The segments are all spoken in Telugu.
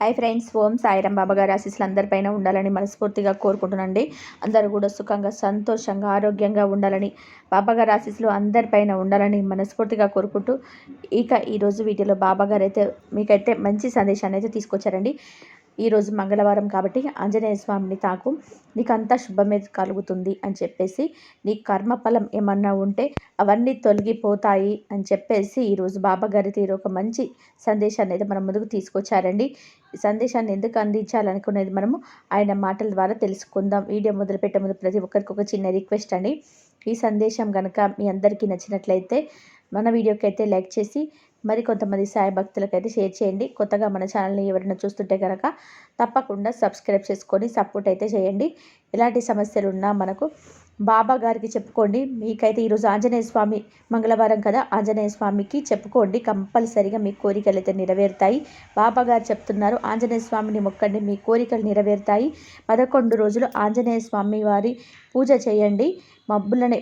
హై ఫ్రెండ్స్ ఓం సాయిరాం బాబా గారి ఆశీస్సులు అందరిపైన ఉండాలని మనస్ఫూర్తిగా కోరుకుంటున్నాండి అందరూ కూడా సుఖంగా సంతోషంగా ఆరోగ్యంగా ఉండాలని బాబా గారి ఆశీస్సులు అందరిపైన ఉండాలని మనస్ఫూర్తిగా కోరుకుంటూ ఇక ఈరోజు వీటిలో బాబా గారు అయితే మీకైతే మంచి సందేశాన్ని అయితే తీసుకొచ్చారండి. ఈరోజు మంగళవారం కాబట్టి ఆంజనేయ స్వామిని తాకు. నీకంతా శుభమే కలుగుతుంది అని చెప్పేసి నీ కర్మఫలం ఏమన్నా ఉంటే అవన్నీ తొలగిపోతాయి అని చెప్పేసి ఈరోజు బాబా గారి తీరు ఒక మంచి సందేశాన్ని అయితే మన ముందుకు తీసుకొచ్చారండి. ఈ సందేశాన్ని ఎందుకు అందించాలనుకునేది మనము ఆయన మాటల ద్వారా తెలుసుకుందాం. వీడియో మొదలుపెట్టే ముందు ప్రతి ఒక్కరికి ఒక చిన్న రిక్వెస్ట్ అండి. ఈ సందేశం కనుక మీ అందరికీ నచ్చినట్లయితే మన వీడియోకి అయితే లైక్ చేసి మరి కొంతమంది సాయి భక్తులకైతే షేర్ చేయండి. కొత్తగా మన ఛానల్ని ఎవరైనా చూస్తుంటే కనుక తప్పకుండా సబ్స్క్రైబ్ చేసుకొని సపోర్ట్ అయితే చేయండి. ఎలాంటి సమస్యలు ఉన్నా మనకు బాబా గారికి చెప్పుకోండి. మీకైతే ఈరోజు ఆంజనేయ స్వామి మంగళవారం కదా ఆంజనేయ స్వామికి చెప్పుకోండి. కంపల్సరిగా మీ కోరికలు అయితే నెరవేరుతాయి. బాబా గారు చెప్తున్నారు ఆంజనేయ స్వామిని మొక్కండి మీ కోరికలు నెరవేరుతాయి. పదకొండు రోజులు ఆంజనేయ స్వామి వారి పూజ చేయండి. మబ్బులనే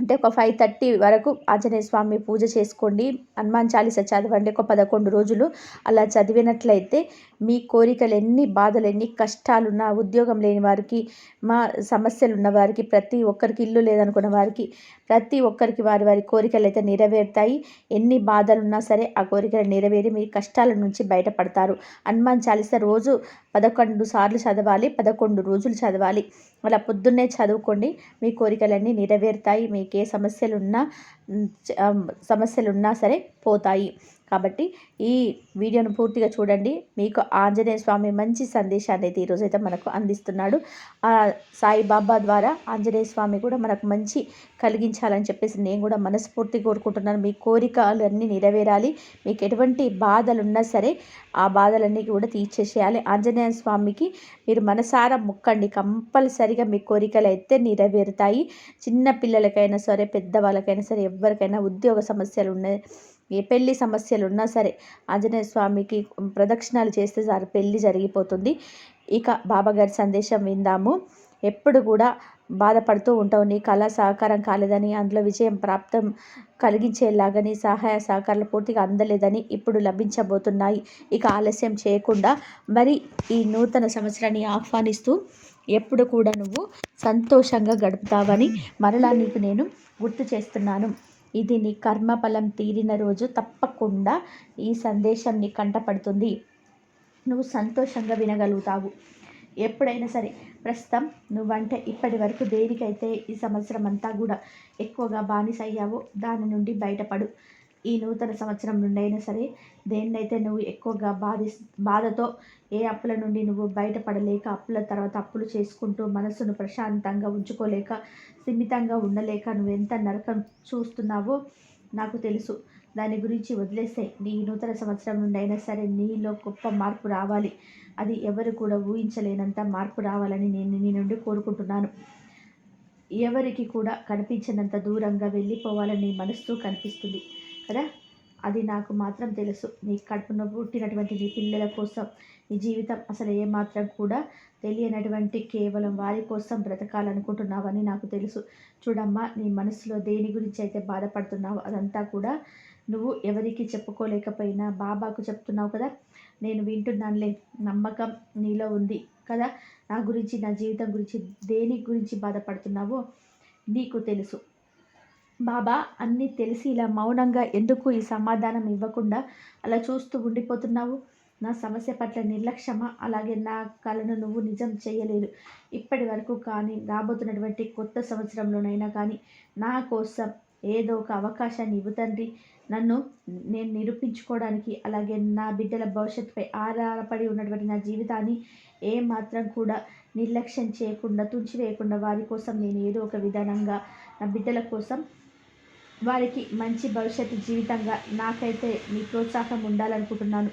అంటే ఒక ఫైవ్ థర్టీ వరకు ఆంజనేయ స్వామి పూజ చేసుకోండి. హనుమాన్ చాలీస చదవండి. ఒక పదకొండు రోజులు అలా చదివినట్లయితే మీ కోరికలు ఎన్ని బాధలు ఎన్ని కష్టాలున్నా ఉద్యోగం లేని వారికి మా సమస్యలు ఉన్న వారికి ప్రతి ఒక్కరికి ఇల్లు లేదనుకున్న వారికి ప్రతి ఒక్కరికి వారి వారి కోరికలు అయితే నెరవేరుతాయి. ఎన్ని బాధలున్నా సరే ఆ కోరికలు నెరవేరి మీ కష్టాల నుంచి బయటపడతారు. హనుమాన్ చాలీస రోజు పదకొండు సార్లు చదవాలి పదకొండు రోజులు చదవాలి. అలా పొద్దున్నే చదువుకోండి. మీ కోరికలన్నీ నెరవేరుతాయి. మీకు ఏ సమస్యలు ఉన్నా సమస్యలు ఉన్నా సరే పోతాయి. కాబట్టి ఈ వీడియోను పూర్తిగా చూడండి. మీకు ఆంజనేయ స్వామి మంచి సందేశాన్ని అయితే ఈరోజైతే మనకు అందిస్తున్నాడు. ఆ సాయిబాబా ద్వారా ఆంజనేయ స్వామి కూడా మనకు మంచి కలిగించాలని చెప్పేసి నేను కూడా మనస్ఫూర్తి కోరుకుంటున్నాను. మీ కోరికలు అన్నీ నెరవేరాలి. మీకు ఎటువంటి బాధలు ఉన్నా సరే ఆ బాధలన్నీ కూడా తీర్చేసేయాలి. ఆంజనేయ స్వామికి మీరు మనసారా ముక్కండి. కంపల్సరిగా మీ కోరికలు అయితే నెరవేరుతాయి. చిన్న పిల్లలకైనా సరే పెద్దవాళ్ళకైనా సరే ఎవరికైనా ఉద్యోగ సమస్యలు ఉన్నాయి ఏ పెళ్ళి సమస్యలు ఉన్నా సరే ఆంజనేయ స్వామికి ప్రదక్షిణాలు చేస్తే సార్ పెళ్ళి జరిగిపోతుంది. ఇక బాబాగారి సందేశం విందాము. ఎప్పుడు కూడా బాధపడుతూ ఉంటావు. నీ కళ సహకారం కాలేదని అందులో విజయం ప్రాప్తం కలిగించేలాగని సహాయ సహకారాలు పూర్తిగా అందలేదని ఇప్పుడు లభించబోతున్నాయి. ఇక ఆలస్యం చేయకుండా మరి ఈ నూతన సంవత్సరాన్ని ఆహ్వానిస్తూ ఎప్పుడు కూడా నువ్వు సంతోషంగా గడుపుతావని మరలా నీకు నేను గుర్తు చేస్తున్నాను. ఇది నీ కర్మఫలం తీరిన రోజు తప్పకుండా ఈ సందేశం నీ కంటపడుతుంది నువ్వు సంతోషంగా వినగలుగుతావు. ఎప్పుడైనా సరే ప్రస్తుతం నువ్వంటే ఇప్పటి వరకు దేనికైతే ఈ సంవత్సరం అంతా కూడా ఎక్కువగా బానిస అయ్యావో దాని నుండి బయటపడు. ఈ నూతన సంవత్సరం నుండి అయినా సరే దేన్నైతే నువ్వు ఎక్కువగా బాధి బాధతో ఏ అప్పుల నుండి నువ్వు బయటపడలేక అప్పుల తర్వాత అప్పులు చేసుకుంటూ మనసును ప్రశాంతంగా ఉంచుకోలేక సిమితంగా ఉండలేక నువ్వు ఎంత నరకం చూస్తున్నావో నాకు తెలుసు. దాని గురించి వదిలేస్తే నీ నూతన సంవత్సరం నుండి అయినా సరే నీలో గొప్ప మార్పు రావాలి. అది ఎవరు కూడా ఊహించలేనంత మార్పు రావాలని నేను నీ నుండి కోరుకుంటున్నాను. ఎవరికి కూడా కనిపించినంత దూరంగా వెళ్ళిపోవాలని మనస్సు కనిపిస్తుంది. కదా? అది నాకు మాత్రం తెలుసు. నీ కడుపున పుట్టినటువంటి నీ పిల్లల కోసం నీ జీవితం అసలు ఏమాత్రం కూడా తెలియనటువంటి కేవలం వారి కోసం బ్రతకాలనుకుంటున్నావని నాకు తెలుసు. చూడమ్మా నీ మనసులో దేని గురించి అయితే బాధపడుతున్నావు అదంతా కూడా నువ్వు ఎవరికి చెప్పుకోలేకపోయినా బాబాకు చెప్తున్నావు కదా? నేను వింటున్నానులే. నమ్మకం నీలో ఉంది కదా? నా గురించి నా జీవితం గురించి దేని గురించి బాధపడుతున్నావో నీకు తెలుసు. బాబా అన్నీ తెలిసి ఇలా మౌనంగా ఎందుకు ఈ సమాధానం ఇవ్వకుండా అలా చూస్తూ ఉండిపోతున్నావు? నా సమస్య పట్ల నిర్లక్ష్యమా? అలాగే నా కళను నువ్వు నిజం చేయలేదు. ఇప్పటి వరకు కానీ రాబోతున్నటువంటి కొత్త సంవత్సరంలోనైనా కానీ నా కోసం ఏదో ఒక అవకాశాన్ని ఇవ్వు తండ్రి. నన్ను నేను నిరూపించుకోవడానికి అలాగే నా బిడ్డల భవిష్యత్తుపై ఆధారపడి ఉన్నటువంటి నా జీవితాన్ని ఏ మాత్రం కూడా నిర్లక్ష్యం చేయకుండా తుంచివేయకుండా వారి కోసం నేను ఏదో ఒక విధానంగా నా బిడ్డల కోసం వారికి మంచి భవిష్యత్తు జీవితంగా నాకైతే నీ ప్రోత్సాహం ఉండాలనుకుంటున్నాను.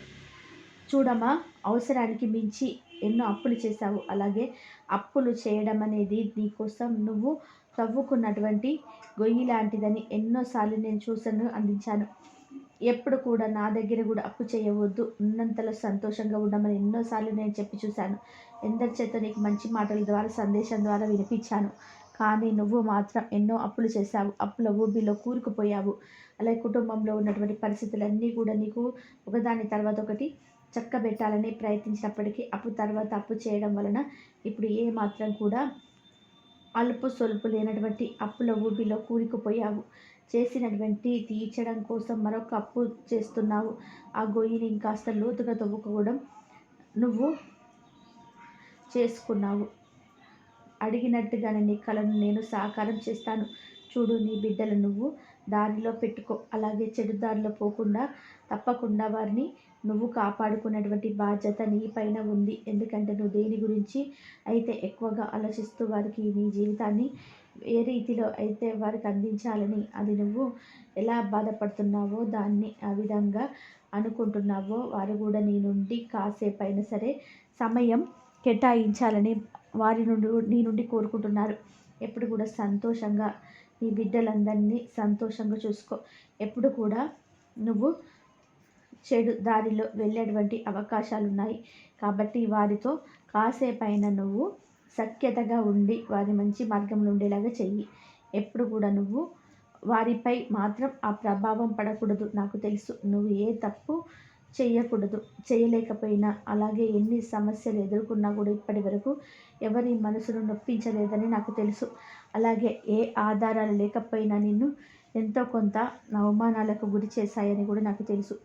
చూడమ్మా అవసరానికి మించి ఎన్నో అప్పులు చేశావు. అలాగే అప్పులు చేయడం అనేది నీకోసం నువ్వు తవ్వుకున్నటువంటి గొయ్యి లాంటిదని ఎన్నోసార్లు నేను చూసాను అందించాను. ఎప్పుడు కూడా నా దగ్గర కూడా అప్పు చేయవద్దు. ఉన్నంతలో సంతోషంగా ఉండమని ఎన్నోసార్లు నేను చెప్పి చూశాను. ఎందరి చేత నీకు మంచి మాటల ద్వారా సందేశం ద్వారా వినిపించాను. కానీ నువ్వు మాత్రం ఎన్నో అప్పులు చేశావు. అప్పుల ఊబిలో కూరుకుపోయావు. అలాగే కుటుంబంలో ఉన్నటువంటి పరిస్థితులన్నీ కూడా నీకు ఒకదాని తర్వాత ఒకటి చక్కబెట్టాలని ప్రయత్నించినప్పటికీ అప్పు తర్వాత అప్పు చేయడం వలన ఇప్పుడు ఏ మాత్రం కూడా అలుపు సొల్పు లేనటువంటి అప్పుల ఊబిలో కూరుకుపోయావు. చేసినటువంటి తీర్చడం కోసం మరొక అప్పు చేస్తున్నావు. ఆ గొయ్యిని ఇంకాస్త లోతుగా తవ్వుకోవడం నువ్వు చేసుకున్నావు. అడిగినట్టుగానే నీ కలను నేను సాకారం చేస్తాను. చూడు నీ బిడ్డలు నువ్వు దారిలో పెట్టుకో. అలాగే చెడు దారిలో పోకుండా తప్పకుండా వారిని నువ్వు కాపాడుకున్నటువంటి బాధ్యత నీ పైన ఉంది. ఎందుకంటే నువ్వు దేని గురించి అయితే ఎక్కువగా ఆలోచిస్తూ వారికి నీ జీవితాన్ని ఏ రీతిలో అయితే వారికి అందించాలని అది నువ్వు ఎలా బాధపడుతున్నావో దాన్ని ఆ విధంగా అనుకుంటున్నావో వారు కూడా నీ నుండి కాసేపైనా సరే సమయం కేటాయించాలని వారి నుండి నీ నుండి కోరుకుంటున్నారు. ఎప్పుడు కూడా సంతోషంగా నీ బిడ్డలందరినీ సంతోషంగా చూసుకో. ఎప్పుడు కూడా నువ్వు చెడు దారిలో వెళ్ళేటువంటి అవకాశాలు ఉన్నాయి కాబట్టి వారితో కాసేపైన నువ్వు సఖ్యతగా ఉండి వారి మంచి మార్గంలో ఉండేలాగా చెయ్యి. ఎప్పుడు కూడా నువ్వు వారిపై మాత్రం ఆ ప్రభావం పడకూడదు. నాకు తెలుసు నువ్వు ఏ తప్పు చేయకూడదు చేయలేకపోయినా. అలాగే ఎన్ని సమస్యలు ఎదుర్కొన్నా కూడా ఇప్పటి వరకు ఎవరి మనసును నొప్పించలేదని నాకు తెలుసు. అలాగే ఏ ఆధారాలు లేకపోయినా నిన్ను ఎంతో కొంత అవమానాలకు గురి చేశాయని కూడా నాకు తెలుసు.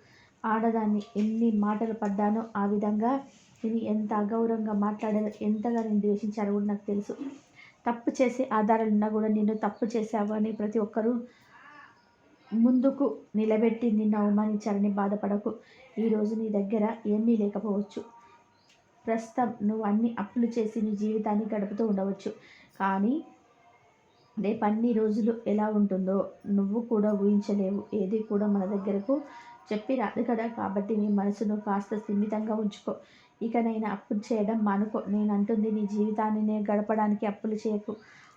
ఆడదాన్ని ఎన్ని మాటలు పడ్డానో ఆ విధంగా నేను ఎంత అగౌరవంగా మాట్లాడారో ఎంతగా నేను ద్వేషించారో కూడా నాకు తెలుసు. తప్పు చేసే ఆధారాలు ఉన్నా కూడా నేను తప్పు చేశావు అని ప్రతి ఒక్కరూ ముందుకు నిలబెట్టి నిన్ను అవమానించారని బాధపడకు. ఈరోజు నీ దగ్గర ఏమీ లేకపోవచ్చు. ప్రస్తుతం నువ్వు అన్ని అప్పులు చేసి నీ జీవితాన్ని గడుపుతూ ఉండవచ్చు. కానీ రేపు అన్ని రోజులు ఎలా ఉంటుందో నువ్వు కూడా ఊహించలేవు. ఏది కూడా మన దగ్గరకు చెప్పి రాదు కదా. కాబట్టి నీ మనసును కాస్త స్థిమితంగా ఉంచుకో. ఇకనైనా అప్పులు చేయడం మానుకో. నేను అంటుంది నీ జీవితాన్ని నేను గడపడానికి అప్పులు చేయకు.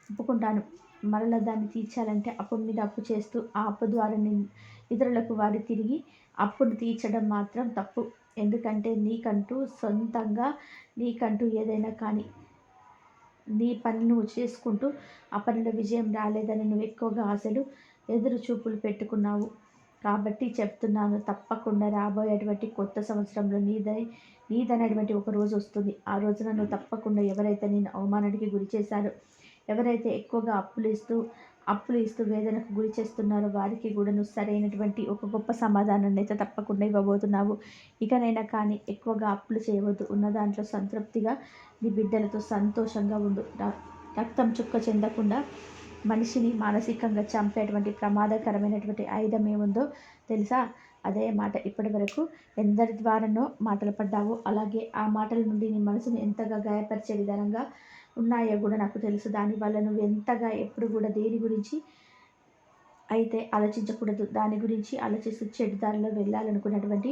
ఒప్పుకుంటాను. మరల దాన్ని తీర్చాలంటే అప్పు మీద అప్పు చేస్తూ ఆ అప్పు ద్వారా నేను ఇతరులకు వారి తిరిగి అప్పును తీర్చడం మాత్రం తప్పు. ఎందుకంటే నీకంటూ సొంతంగా నీకంటూ ఏదైనా కానీ నీ పని నువ్వు చేసుకుంటూ ఆ పనిలో విజయం రాలేదని నువ్వు ఎక్కువగా ఆశలు ఎదురు చూపులు పెట్టుకున్నావు. కాబట్టి చెప్తున్నాను తప్పకుండా రాబోయేటువంటి కొత్త సంవత్సరంలో నీదై నీదనేటువంటి ఒక రోజు వస్తుంది. ఆ రోజున నువ్వు తప్పకుండా ఎవరైతే నేను అవమానానికి గురి చేశారో ఎవరైతే ఎక్కువగా అప్పులు ఇస్తూ అప్పులు ఇస్తూ వేదనకు గురి చేస్తున్నారో వారికి కూడా నువ్వు సరైనటువంటి ఒక గొప్ప సమాధానాన్ని అయితే తప్పకుండా ఇవ్వబోతున్నావు. ఇకనైనా కానీ ఎక్కువగా అప్పులు చేయవద్దు. ఉన్న దాంట్లో సంతృప్తిగా నీ బిడ్డలతో సంతోషంగా ఉండు. రక్తం చుక్క చెందకుండా మనిషిని మానసికంగా చంపేటువంటి ప్రమాదకరమైనటువంటి ఆయుధం ఏముందో తెలుసా? అదే మాట. ఇప్పటి వరకు ఎందరి ద్వారానో మాటలు పడ్డావు. అలాగే ఆ మాటల నుండి నీ మనసును ఎంతగా గాయపరిచే విధానంగా ఉన్నాయో కూడా నాకు తెలుసు. దానివల్ల నువ్వు ఎంతగా ఎప్పుడు కూడా దేని గురించి అయితే ఆలోచించకూడదు. దాని గురించి ఆలోచిస్తూ చెడు దారిలో వెళ్ళాలనుకున్నటువంటి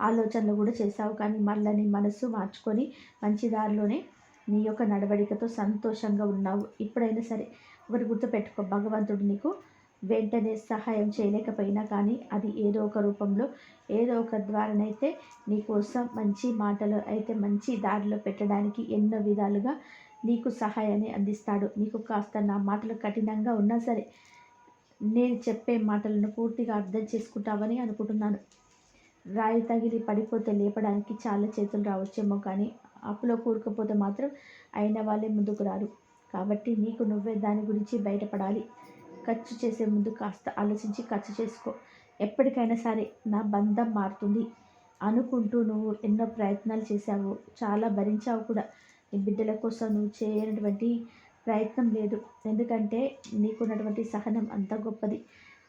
ఆలోచనలు కూడా చేశావు. కానీ మళ్ళీ నీ మనస్సు మార్చుకొని మంచి దారిలోనే నీ యొక్క నడవడికతో సంతోషంగా ఉన్నావు. ఇప్పుడైనా సరే ఒకటి గుర్తుపెట్టుకో భగవంతుడు నీకు వెంటనే సహాయం చేయలేకపోయినా కానీ అది ఏదో ఒక రూపంలో ఏదో ఒక ద్వారానైతే నీకోసం మంచి మాటలు అయితే మంచి దారిలో పెట్టడానికి ఎన్నో విధాలుగా నీకు సహాయాన్ని అందిస్తాడు. నీకు కాస్త నా మాటలు కఠినంగా ఉన్నా సరే నేను చెప్పే మాటలను పూర్తిగా అర్థం చేసుకుంటావని అనుకుంటున్నాను. రాయి తగిలి పడిపోతే లేపడానికి చాలా చేతులు రావచ్చేమో కానీ అప్పులో కూరుకుపోతే మాత్రం అయిన వాళ్ళే ముందుకు రారు. కాబట్టి నీకు నువ్వే దాని గురించి బయటపడాలి. ఖర్చు చేసే ముందు కాస్త ఆలోచించి ఖర్చు చేసుకో. ఎప్పటికైనా సరే నా బంధం మారుతుంది అనుకుంటూ నువ్వు ఎన్నో ప్రయత్నాలు చేశావు. చాలా భరించావు కూడా. నీ బిడ్డల కోసం నువ్వు చేయనటువంటి ప్రయత్నం లేదు. ఎందుకంటే నీకున్నటువంటి సహనం అంత గొప్పది.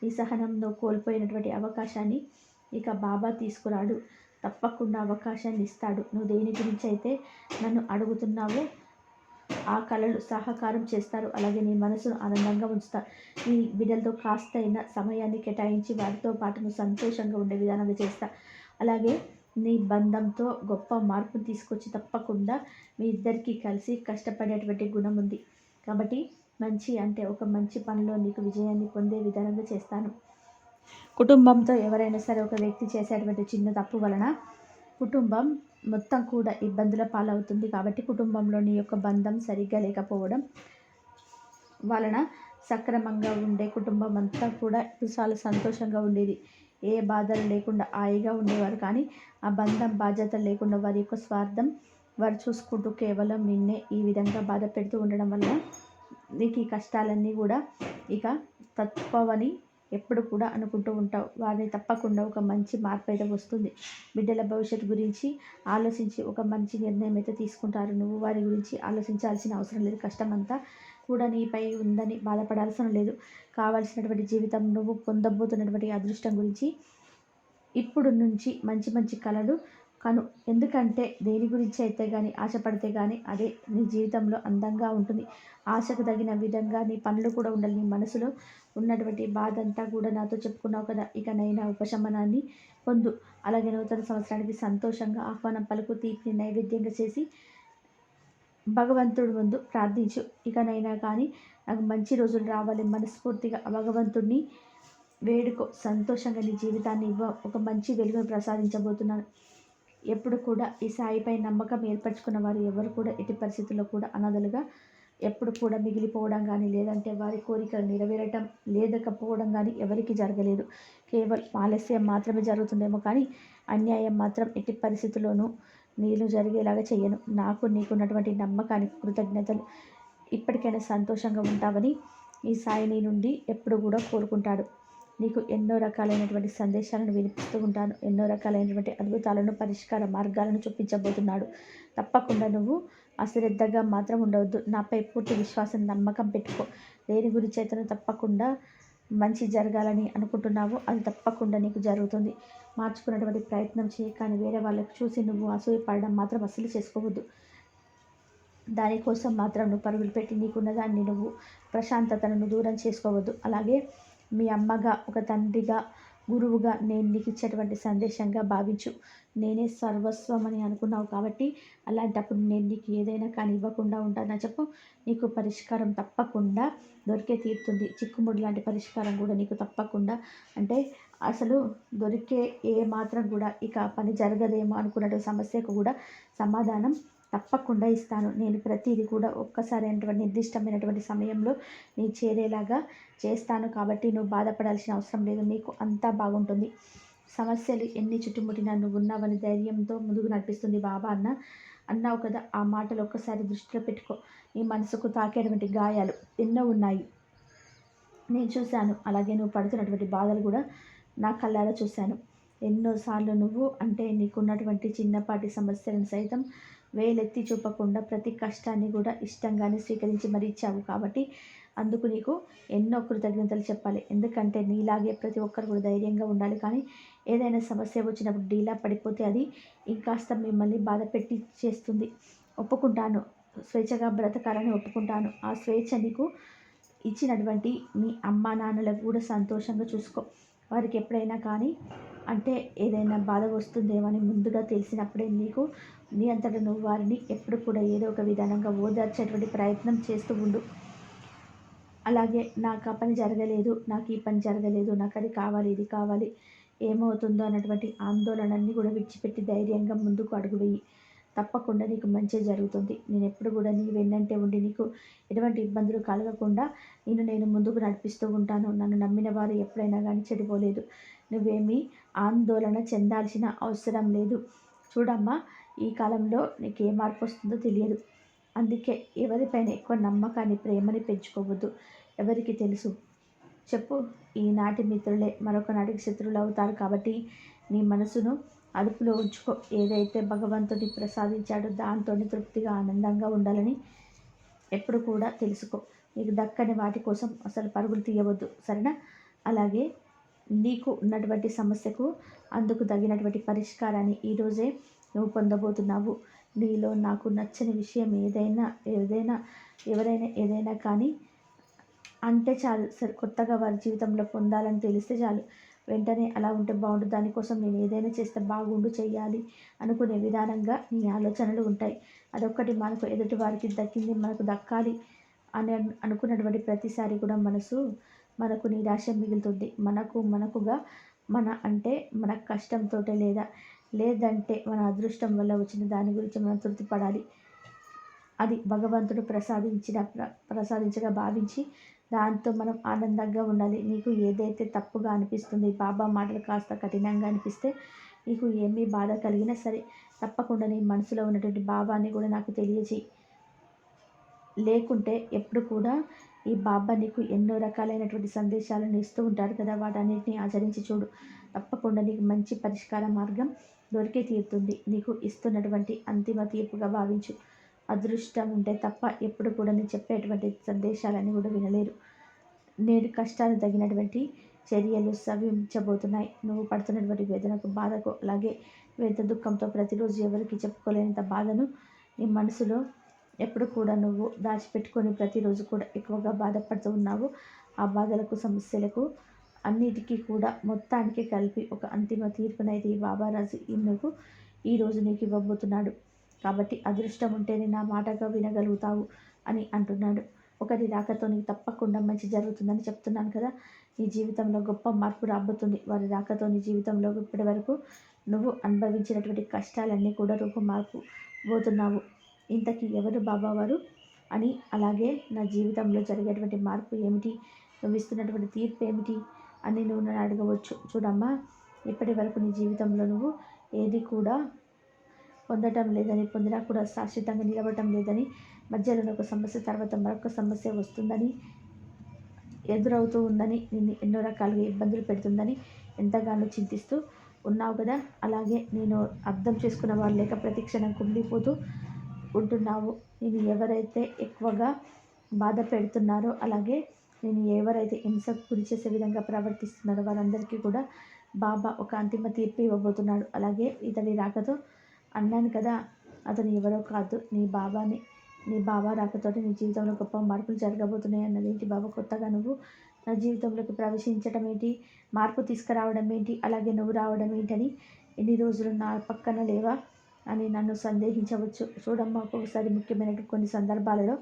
నీ సహనంలో కోల్పోయినటువంటి అవకాశాన్ని ఇక బాబా తీసుకురాడు. తప్పకుండా అవకాశాన్ని ఇస్తాడు. నువ్వు దేని గురించి అయితే నన్ను అడుగుతున్నావో ఆ కళలు సహకారం చేస్తారు. అలాగే నీ మనసును ఆనందంగా ఉంచుతారు నీ బిడ్డలతో కాస్త సమయాన్ని కేటాయించి వారితో పాటు నువ్వు సంతోషంగా ఉండే విధానంగా చేస్తా. అలాగే నీ బంధంతో గొప్ప మార్పును తీసుకొచ్చి తప్పకుండా మీ ఇద్దరికీ కలిసి కష్టపడేటువంటి గుణం ఉంది. కాబట్టి మంచి అంటే ఒక మంచి పనిలో నీకు విజయాన్ని పొందే విధానంగా చేస్తాను. కుటుంబంతో ఎవరైనా సరే ఒక వ్యక్తి చేసేటువంటి చిన్న తప్పు వలన కుటుంబం మొత్తం కూడా ఇబ్బందుల పాలవుతుంది. కాబట్టి కుటుంబంలో నీ యొక్క బంధం సరిగ్గా లేకపోవడం వలన సక్రమంగా ఉండే కుటుంబం అంతా కూడా చాలా సంతోషంగా ఉండేది. ఏ బాధలు లేకుండా హాయిగా ఉండేవారు. కానీ ఆ బంధం బాధ్యత లేకుండా వారి యొక్క స్వార్థం వారు చూసుకుంటూ కేవలం నిన్నే ఈ విధంగా బాధ పెడుతూ ఉండడం వల్ల నీకు ఈ కష్టాలన్నీ కూడా ఇక తప్పవని ఎప్పుడు కూడా అనుకుంటూ ఉంటావు. వారిని తప్పకుండా ఒక మంచి మార్పు అయితే వస్తుంది. బిడ్డల భవిష్యత్తు గురించి ఆలోచించి ఒక మంచి నిర్ణయం అయితే తీసుకుంటారు. నువ్వు వారి గురించి ఆలోచించాల్సిన అవసరం లేదు. కష్టమంతా కూడా నీపై ఉందని బాధపడాల్సిన లేదు. కావాల్సినటువంటి జీవితం నువ్వు పొందబోతున్నటువంటి అదృష్టం గురించి ఇప్పుడు నుంచి మంచి మంచి కళలు కను. ఎందుకంటే దేని గురించి అయితే కానీ ఆశపడితే కానీ అదే నీ జీవితంలో అందంగా ఉంటుంది. ఆశకు తగిన విధంగా నీ పనులు కూడా ఉండాలి. నీ మనసులో ఉన్నటువంటి బాధ అంతా కూడా నాతో చెప్పుకున్నావు కదా. ఇక నైనా ఉపశమనాన్ని పొందు. అలాగే నూతన సంవత్సరానికి సంతోషంగా ఆహ్వానం పలుకు తీపిని నైవేద్యంగా చేసి భగవంతుడి ముందు ప్రార్థించు. ఇకనైనా కానీ నాకు మంచి రోజులు రావాలి. మనస్ఫూర్తిగా భగవంతుడిని వేడుకో. సంతోషంగా నీ జీవితాన్ని ఇవ్వ. ఒక మంచి వెలుగును ప్రసాదించబోతున్నాను. ఎప్పుడు కూడా ఈ సాయిపై నమ్మకం ఏర్పరచుకున్న వారు ఎవరు కూడా ఎట్టి పరిస్థితుల్లో కూడా అనాథలుగా ఎప్పుడు కూడా మిగిలిపోవడం కానీ లేదంటే వారి కోరికలు నెరవేరటం లేదకపోవడం కానీ ఎవరికి జరగలేదు. కేవలం ఆలస్యం మాత్రమే జరుగుతుందేమో కానీ అన్యాయం మాత్రం ఎట్టి పరిస్థితుల్లోనూ నేను జరిగేలాగా చేయను నాకు నీకున్నటువంటి నమ్మకానికి కృతజ్ఞతలు. ఇప్పటికైనా సంతోషంగా ఉంటావని ఈ సాయి నీ నుండి ఎప్పుడు కూడా కోరుకుంటాడు. నీకు ఎన్నో రకాలైనటువంటి సందేశాలను వినిపిస్తూ ఉంటాను. ఎన్నో రకాలైనటువంటి అద్భుతాలను పరిష్కార మార్గాలను చూపించబోతున్నాడు. తప్పకుండా నువ్వు అశ్రద్ధగా మాత్రం ఉండవద్దు. నాపై పూర్తి విశ్వాసం నమ్మకం పెట్టుకో. దేని గురి చేతను తప్పకుండా మంచి జరగాలని అనుకుంటున్నావో. అది తప్పకుండా నీకు జరుగుతుంది. మార్చుకున్నటువంటి ప్రయత్నం చేయ. కానీ వేరే వాళ్ళకి చూసి నువ్వు అసూయపడడం మాత్రం అస్సలు చేసుకోవద్దు. దానికోసం మాత్రం నువ్వు పరుగులు పెట్టి నీకున్న దాన్ని నువ్వు ప్రశాంతతను దూరం చేసుకోవద్దు. అలాగే మీ అమ్మగా ఒక తండ్రిగా గురువుగా నేను నీకు ఇచ్చేటువంటి సందేశంగా భావించు. నేనే సర్వస్వం అని అనుకున్నావు కాబట్టి అలాంటప్పుడు నేను నీకు ఏదైనా కానీ ఇవ్వకుండా ఉంటానని చెప్పు. నీకు పరిష్కారం తప్పకుండా దొరికే తీరుతుంది. చిక్కుముడి లాంటి పరిష్కారం కూడా నీకు తప్పకుండా. అంటే అసలు దొరికే ఏ మాత్రం కూడా ఇక పని జరగదేమో అనుకున్నటువంటి సమస్యకు కూడా సమాధానం తప్పకుండా ఇస్తాను. నేను ప్రతిదీ కూడా ఒక్కసారైనటువంటి నిర్దిష్టమైనటువంటి సమయంలో నీ చేరేలాగా చేస్తాను కాబట్టి నువ్వు బాధపడాల్సిన అవసరం లేదు. నీకు అంతా బాగుంటుంది. సమస్యలు ఎన్ని చుట్టుముట్టినా నువ్వు ఉన్నావని ధైర్యంతో ముందుకు నడిపిస్తుంది బాబా అన్న. అన్నావు కదా ఆ మాటలు ఒక్కసారి దృష్టిలో పెట్టుకో. నీ మనసుకు తాకేటువంటి గాయాలు ఎన్నో ఉన్నాయి. నేను చూశాను. అలాగే నువ్వు పడుతున్నటువంటి బాధలు కూడా నా కళ్ళారా చూశాను. ఎన్నోసార్లు నువ్వు అంటే నీకున్నటువంటి చిన్నపాటి సమస్యలను సైతం వేలెత్తి చూపకుండా ప్రతి కష్టాన్ని కూడా ఇష్టంగానే స్వీకరించి మరీ ఇచ్చావు కాబట్టి అందుకు నీకు ఎన్నో కృతజ్ఞతలు చెప్పాలి. ఎందుకంటే నీలాగే ప్రతి ఒక్కరు కూడా ధైర్యంగా ఉండాలి. కానీ ఏదైనా సమస్య వచ్చినప్పుడు డీలా పడిపోతే అది ఇంకాస్త మిమ్మల్ని బాధ పెట్టి చేస్తుంది. ఒప్పుకుంటాను. స్వేచ్ఛగా బ్రతకాలని ఒప్పుకుంటాను. ఆ స్వేచ్ఛ నీకు ఇచ్చినటువంటి మీ అమ్మా నాన్నలకు కూడా సంతోషంగా చూసుకో. వారికి ఎప్పుడైనా కానీ అంటే ఏదైనా బాధ వస్తుందేమో అని ముందుగా తెలిసినప్పుడే నీకు నీ అంతటా నువ్వు వారిని ఎప్పుడు కూడా ఏదో ఒక విధానంగా ఓదార్చేటువంటి ప్రయత్నం చేస్తూ ఉండు. అలాగే నాకు ఆ పని జరగలేదు నాకు ఈ పని జరగలేదు నాకు అది కావాలి ఇది కావాలి ఏమవుతుందో అన్నటువంటి ఆందోళనని కూడా విడిచిపెట్టి ధైర్యంగా ముందుకు అడుగువేయి తప్పకుండా నీకు మంచి జరుగుతుంది. నేను ఎప్పుడు కూడా నీ వెన్నంటే ఉండి నీకు ఎటువంటి ఇబ్బందులు కలగకుండా నేను నేను ముందుకు నడిపిస్తూ ఉంటాను. నన్ను నమ్మిన వారు ఎప్పుడైనా కానీ చెడిపోలేదు. నువ్వేమీ ఆందోళన చెందాల్సిన అవసరం లేదు. చూడమ్మా ఈ కాలంలో నీకు ఏ మార్పు వస్తుందో తెలియదు. అందుకే ఎవరిపైన ఎక్కువ నమ్మకాన్ని ప్రేమని పెంచుకోవద్దు. ఎవరికి తెలుసు. చెప్పు ఈనాటి మిత్రులే మరొక నాటికి శత్రువులు అవుతారు కాబట్టి నీ మనసును అదుపులో ఉంచుకో. ఏదైతే భగవంతుడి ప్రసాదించాడో దాంతో తృప్తిగా ఆనందంగా ఉండాలని ఎప్పుడు కూడా తెలుసుకో. నీకు దక్కని వాటి కోసం అసలు పరుగులు తీయవద్దు. సరేనా? అలాగే నీకు ఉన్నటువంటి సమస్యకు అందుకు తగినటువంటి పరిష్కారాన్ని ఈరోజే నువ్వు పొందబోతున్నావు. నీలో నాకు నచ్చని విషయం ఏదైనా ఏదైనా ఎవరైనా ఏదైనా కానీ అంటే చాలు. సరే కొత్తగా వారి జీవితంలో పొందాలని తెలిస్తే చాలు. వెంటనే అలా ఉంటే బాగుండు. దానికోసం నేను ఏదైనా చేస్తే బాగుండు చేయాలి అనుకునే విధానంగా నీ ఆలోచనలు ఉంటాయి. అదొక్కటి మనకు ఎదుటి వారికి దక్కింది మనకు దక్కాలి అని అనుకున్నటువంటి ప్రతిసారి కూడా మనసు మనకు నిరాశ మిగులుతుంది. మనకు మనకుగా మన అంటే మన కష్టంతో లేదా లేదంటే మన అదృష్టం వల్ల వచ్చిన దాని గురించి మనం తృప్తిపడాలి. అది భగవంతుడు ప్రసాదించిన ప్ర ప్రసాదించగా భావించి దాంతో మనం ఆనందంగా ఉండాలి. నీకు ఏదైతే తప్పుగా అనిపిస్తుంది బాబా మాటలు కాస్త కఠినంగా అనిపిస్తే నీకు ఏమీ బాధ కలిగినా సరే తప్పకుండా నీ మనసులో ఉన్నటువంటి భావాన్ని కూడా నాకు తెలియజేయి. లేకుంటే ఎప్పుడు కూడా ఈ బాబా నీకు ఎన్నో రకాలైనటువంటి సందేశాలను ఇస్తూ ఉంటారు కదా వాటన్నిటిని ఆచరించి చూడు. తప్పకుండా నీకు మంచి పరిష్కార మార్గం దొరికే తీరుతుంది. నీకు ఇస్తున్నటువంటి అంతిమ తీర్పుగా భావించు. అదృష్టం ఉంటే తప్ప ఎప్పుడు కూడా నేను చెప్పేటువంటి సందేశాలన్నీ కూడా వినలేరు. నేడు కష్టాలు తగినటువంటి చర్యలు సవించబోతున్నాయి నువ్వు పడుతున్నటువంటి వేదనకు బాధకు అలాగే వేద దుఃఖంతో ప్రతిరోజు ఎవరికి చెప్పుకోలేనంత బాధను నీ మనసులో ఎప్పుడు కూడా నువ్వు దాచిపెట్టుకొని ప్రతిరోజు కూడా ఎక్కువగా బాధపడుతూ ఉన్నావు. ఆ బాధలకు సమస్యలకు అన్నిటికీ కూడా మొత్తానికి కలిపి ఒక అంతిమ తీర్పునైతే ఈ బాబారాజు నువ్వు ఈరోజు నీకు ఇవ్వబోతున్నాడు. కాబట్టి అదృష్టం ఉంటేనే నా మాటగా వినగలుగుతావు అని అంటున్నాడు. ఒకటి రాకతో నీకు తప్పకుండా మంచి జరుగుతుందని చెప్తున్నాను కదా. నీ జీవితంలో గొప్ప మార్పు రాబోతుంది. వారి రాకతో నీ జీవితంలో ఇప్పటి వరకు నువ్వు అనుభవించినటువంటి కష్టాలన్నీ కూడా రూపం మార్పు పోతున్నావు. ఇంతకీ ఎవరు బాబావారు అని అలాగే నా జీవితంలో జరిగేటువంటి మార్పు ఏమిటి? నువ్వు ఇస్తున్నటువంటి తీర్పు ఏమిటి? అని నువ్వు నన్ను అడగవచ్చు. చూడమ్మా ఇప్పటి వరకు నీ జీవితంలో నువ్వు ఏది కూడా పొందటం లేదని పొందినా కూడా శాశ్వతంగా నిలబడటం లేదని మధ్యలో ఒక సమస్య తర్వాత మరొక సమస్య వస్తుందని ఎదురవుతూ ఉందని నిన్ను ఎన్నో రకాలుగా ఇబ్బందులు పెడుతుందని ఎంతగానో చింతిస్తూ ఉన్నావు కదా? అలాగే నేను అర్థం చేసుకున్న వాళ్ళు లేక ప్రతి క్షణం కుమిలిపోతూ ఉంటున్నావు. నేను ఎవరైతే ఎక్కువగా బాధ పెడుతున్నారో అలాగే నేను ఎవరైతే హింసకు గురి చేసే విధంగా ప్రవర్తిస్తున్నారో వారందరికీ కూడా బాబా ఒక అంతిమ తీర్పు ఇవ్వబోతున్నాడు. అలాగే ఇతని రాకతో అన్నాను కదా అతను ఎవరో కాదు. నీ బాబాని నీ బాబా రాకతోటి నీ జీవితంలో గొప్ప మార్పులు జరగబోతున్నాయి అన్నది ఏంటి బాబా? కొత్తగా నువ్వు నా జీవితంలోకి ప్రవేశించడం ఏంటి? మార్పు తీసుకురావడం ఏంటి? అలాగే నువ్వు రావడం ఏంటని ఎన్ని రోజులు నా పక్కన లేవా? అని నన్ను సందేహించవచ్చు. చూడమ్మా ఒక్కొక్కసారి ముఖ్యమైన కొన్ని సందర్భాలలో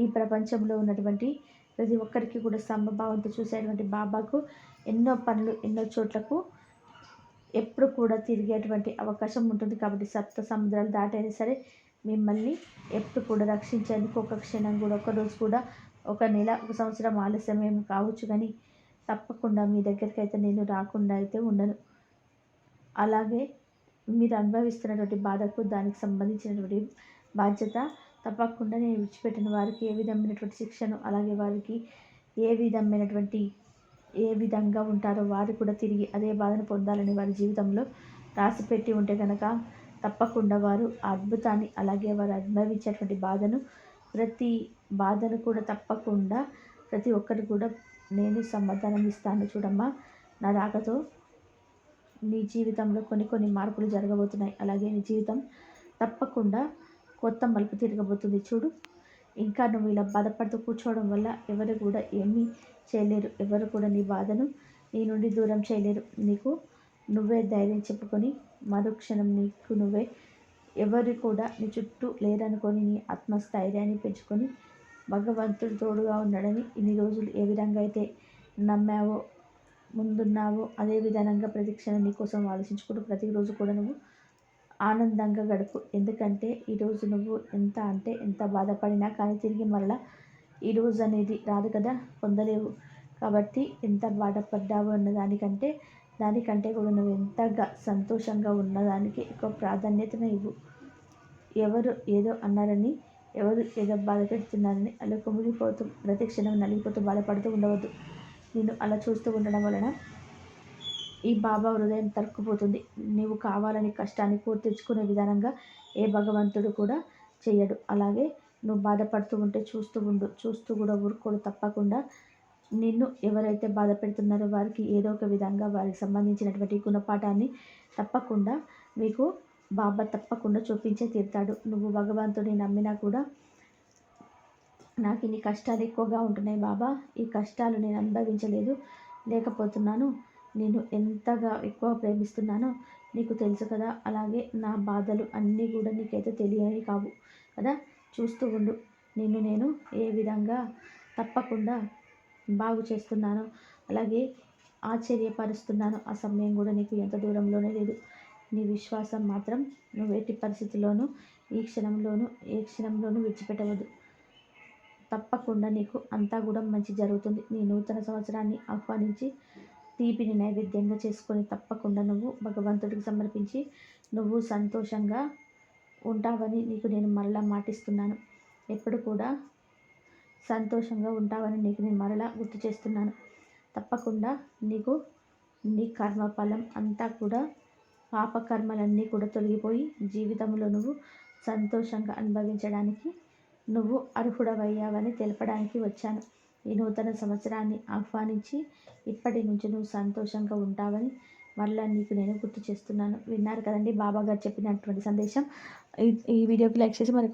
ఈ ప్రపంచంలో ఉన్నటువంటి ప్రతి ఒక్కరికి కూడా సమభావంతో చూసేటువంటి బాబాకు ఎన్నో పనులు ఎన్నో చోట్లకు ఎప్పుడు కూడా తిరిగేటువంటి అవకాశం ఉంటుంది. కాబట్టి సప్త సముద్రాలు దాటైనా సరే మిమ్మల్ని ఎప్పుడు కూడా రక్షించేందుకు ఒక క్షణం కూడా ఒక రోజు కూడా ఒక నెల ఒక సంవత్సరం ఆలస్యం ఏమి కావచ్చు కానీ తప్పకుండా మీ దగ్గరికి అయితే నేను రాకుండా అయితే ఉండను. అలాగే మీరు అనుభవిస్తున్నటువంటి బాధకు దానికి సంబంధించినటువంటి బాధ్యత తప్పకుండా నేను విడిచిపెట్టిన వారికి ఏ విధమైనటువంటి శిక్షను అలాగే వారికి ఏ విధమైనటువంటి ఏ విధంగా ఉంటారో వారు కూడా తిరిగి అదే బాధను పొందాలని వారి జీవితంలో రాసిపెట్టి ఉంటే కనుక తప్పకుండా వారు అద్భుతాన్ని అలాగే వారు అనుభవించేటువంటి బాధను ప్రతి బాధను కూడా తప్పకుండా ప్రతి ఒక్కరు కూడా నేను సమాధానం ఇస్తాను చూడమ్మా. నా రాకతో నీ జీవితంలో కొన్ని కొన్ని మార్పులు జరగబోతున్నాయి. అలాగే నీ జీవితం తప్పకుండా కొత్త మలుపు తిరగబోతుంది. చూడు ఇంకా నువ్వు ఇలా బాధపడుతూ కూర్చోవడం వల్ల ఎవరు కూడా ఏమీ చేయలేరు. ఎవరు కూడా నీ బాధను నీ నుండి దూరం చేయలేరు. నీకు నువ్వే ధైర్యం చెప్పుకొని మరుక్షణం నీకు నువ్వే ఎవరు కూడా నీ చుట్టూ లేరనుకొని నీ ఆత్మస్థైర్యాన్ని పెంచుకొని భగవంతుడు తోడుగా ఉన్నాడని ఇన్ని రోజులు ఏ విధంగా అయితే నమ్మావో ముందున్నావో. అదే విధానంగా ప్రతిక్షణ నీకోసం ఆలోచించుకుంటూ ప్రతిరోజు కూడా నువ్వు ఆనందంగా గడుపు. ఎందుకంటే ఈరోజు నువ్వు ఎంత అంటే ఎంత బాధపడినా కానీ తిరిగి మళ్ళా ఈరోజు అనేది రాదు కదా పొందలేవు. కాబట్టి ఎంత బాధపడ్డావు అన్న దానికంటే దానికంటే కూడా నువ్వు ఎంతగా సంతోషంగా ఉన్నదానికి ఎక్కువ ప్రాధాన్యతను ఇవ్వు. ఎవరు ఏదో అన్నారని ఎవరు ఏదో బాధ పెడుతున్నారని అలా కుమిలిపోతూ ప్రతి క్షణం నలిగిపోతూ బాధపడుతూ ఉండవద్దు. నేను అలా చూస్తూ ఉండడం వలన ఈ బాబా హృదయం తరుక్కుపోతుంది. నీవు కావాలని కష్టాన్ని పూర్తి తెచ్చుకునే విధానంగా ఏ భగవంతుడు కూడా చేయడు అలాగే నువ్వు బాధపడుతూ ఉంటే చూస్తూ ఉండు. చూస్తూ కూడా ఊరుకోడు. తప్పకుండా నిన్ను ఎవరైతే బాధ పెడుతున్నారో వారికి ఏదో ఒక విధంగా వారికి సంబంధించినటువంటి గుణపాఠాన్ని తప్పకుండా మీకు బాబా తప్పకుండా చూపించే తీరుతాడు. నువ్వు భగవంతుని నమ్మినా కూడా నాకు ఇన్ని కష్టాలు ఎక్కువగా ఉంటున్నాయి బాబా. ఈ కష్టాలు నేను అనుభవించలేదు. లేకపోతున్నాను. నేను ఎంతగా ఎక్కువ ప్రేమిస్తున్నానో నీకు తెలుసు కదా. అలాగే నా బాధలు అన్నీ కూడా నీకైతే తెలియని కావు కదా. చూస్తూ ఉండు. నిన్ను నేను ఏ విధంగా తప్పకుండా బాగు చేస్తున్నాను అలాగే ఆశ్చర్యపరుస్తున్నాను ఆ సమయం కూడా నీకు ఎంత దూరంలోనే లేదు. నీ విశ్వాసం మాత్రం నువ్వు ఎట్టి పరిస్థితుల్లోనూ ఈ క్షణంలోనూ ఏ క్షణంలోనూ విడిచిపెట్టవద్దు. తప్పకుండా నీకు అంతా కూడా మంచి జరుగుతుంది. నీ నూతన సంవత్సరాన్ని ఆహ్వానించి తీపిని నైవేద్యంగా చేసుకొని తప్పకుండా నువ్వు భగవంతుడికి సమర్పించి నువ్వు సంతోషంగా ఉంటావని నీకు నేను మరలా మాటిస్తున్నాను. ఎప్పుడు కూడా సంతోషంగా ఉంటావని నీకు నేను మరలా గుర్తు చేస్తున్నాను. తప్పకుండా నీకు నీ కర్మఫలం అంతా కూడా పాపకర్మలన్నీ కూడా తొలగిపోయి జీవితంలో నువ్వు సంతోషంగా అనుభవించడానికి నువ్వు అర్హుడవయ్యావని తెలపడానికి వచ్చాను. ఈ నూతన సంవత్సరాన్ని ఆహ్వానించి ఇప్పటి నుంచి నువ్వు సంతోషంగా ఉంటావని మరలా నీకు నేను గుర్తు చేస్తున్నాను. విన్నారు కదండి బాబా గారు చెప్పినటువంటి సందేశం. ఈ వీడియోకి లైక్ చేసి మరి